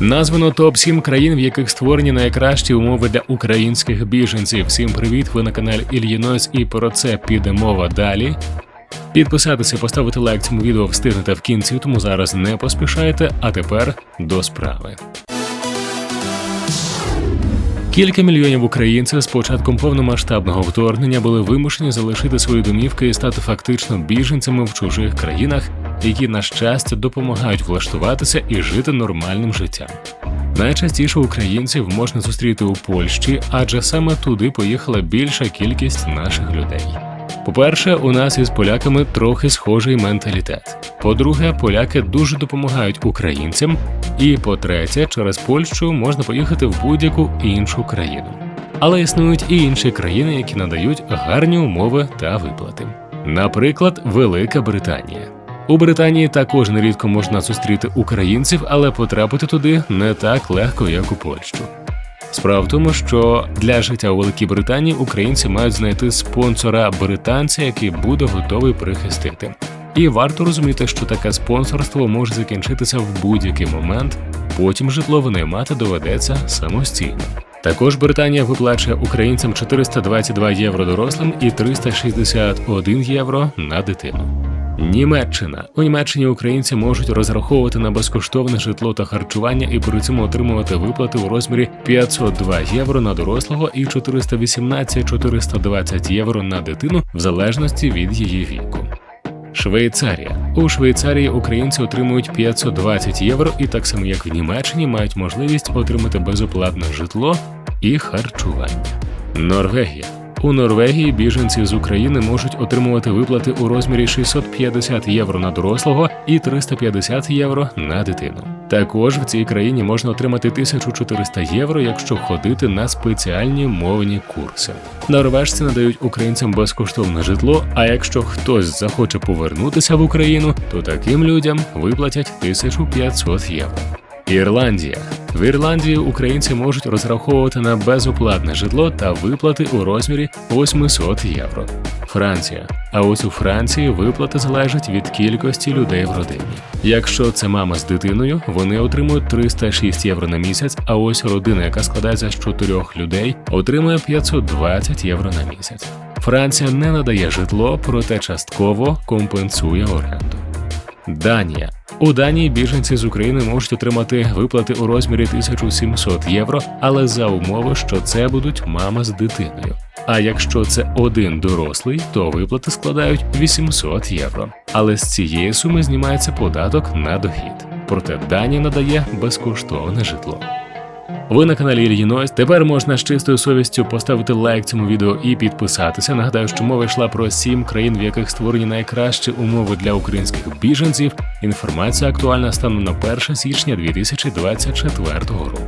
Названо топ 7 країн, в яких створені найкращі умови для українських біженців. Всім привіт! Ви на каналі Ільїнойс і про це піде мова далі. Підписатися, поставити лайк цьому відео встигнете в кінці, тому зараз не поспішайте. А тепер до справи. Кілька мільйонів українців з початком повномасштабного вторгнення були вимушені залишити свої домівки і стати фактично біженцями в чужих країнах, які, на щастя, допомагають влаштуватися і жити нормальним життям. Найчастіше українців можна зустріти у Польщі, адже саме туди поїхала більша кількість наших людей. По-перше, у нас із поляками трохи схожий менталітет. По-друге, поляки дуже допомагають українцям. І по-третє, через Польщу можна поїхати в будь-яку іншу країну. Але існують і інші країни, які надають гарні умови та виплати. Наприклад, Велика Британія. У Британії також нерідко можна зустріти українців, але потрапити туди не так легко, як у Польщу. Справа в тому, що для життя у Великій Британії українці мають знайти спонсора британця, який буде готовий прихистити. І варто розуміти, що таке спонсорство може закінчитися в будь-який момент. Потім житло винаймати доведеться самостійно. Також Британія виплачує українцям 422 євро дорослим і 361 євро на дитину. Німеччина у Німеччині українці можуть розраховувати на безкоштовне житло та харчування і при цьому отримувати виплати у розмірі 502 євро на дорослого і 418-420 євро на дитину в залежності від її віку. Швейцарія у Швейцарії українці отримують 520 євро і так само як в Німеччині мають можливість отримати безоплатне житло і харчування. Норвегія у Норвегії біженці з України можуть отримувати виплати у розмірі 650 євро на дорослого і 350 євро на дитину. Також в цій країні можна отримати 1400 євро, якщо ходити на спеціальні мовні курси. Норвежці надають українцям безкоштовне житло. А якщо хтось захоче повернутися в Україну, то таким людям виплатять 1500 євро. Ірландія в Ірландії українці можуть розраховувати на безоплатне житло та виплати у розмірі 800 євро. Франція. А ось у Франції виплати залежать від кількості людей в родині. Якщо це мама з дитиною, вони отримують 306 євро на місяць. А ось родина, яка складається з чотирьох людей, отримує 520 євро на місяць. Франція не надає житло, проте частково компенсує оренду. Данія у Данії біженці з України можуть отримати виплати у розмірі 1700 євро, але за умови, що це будуть мама з дитиною. А якщо це один дорослий, то виплати складають 800 євро. Але з цієї суми знімається податок на дохід. Проте Данія надає безкоштовне житло. Ви на каналі Ільїнойс. Тепер можна з чистою совістю поставити лайк цьому відео і підписатися. Нагадаю, що мова йшла про сім країн, в яких створені найкращі умови для українських біженців. Інформація актуальна станом на 1 січня 2024 року.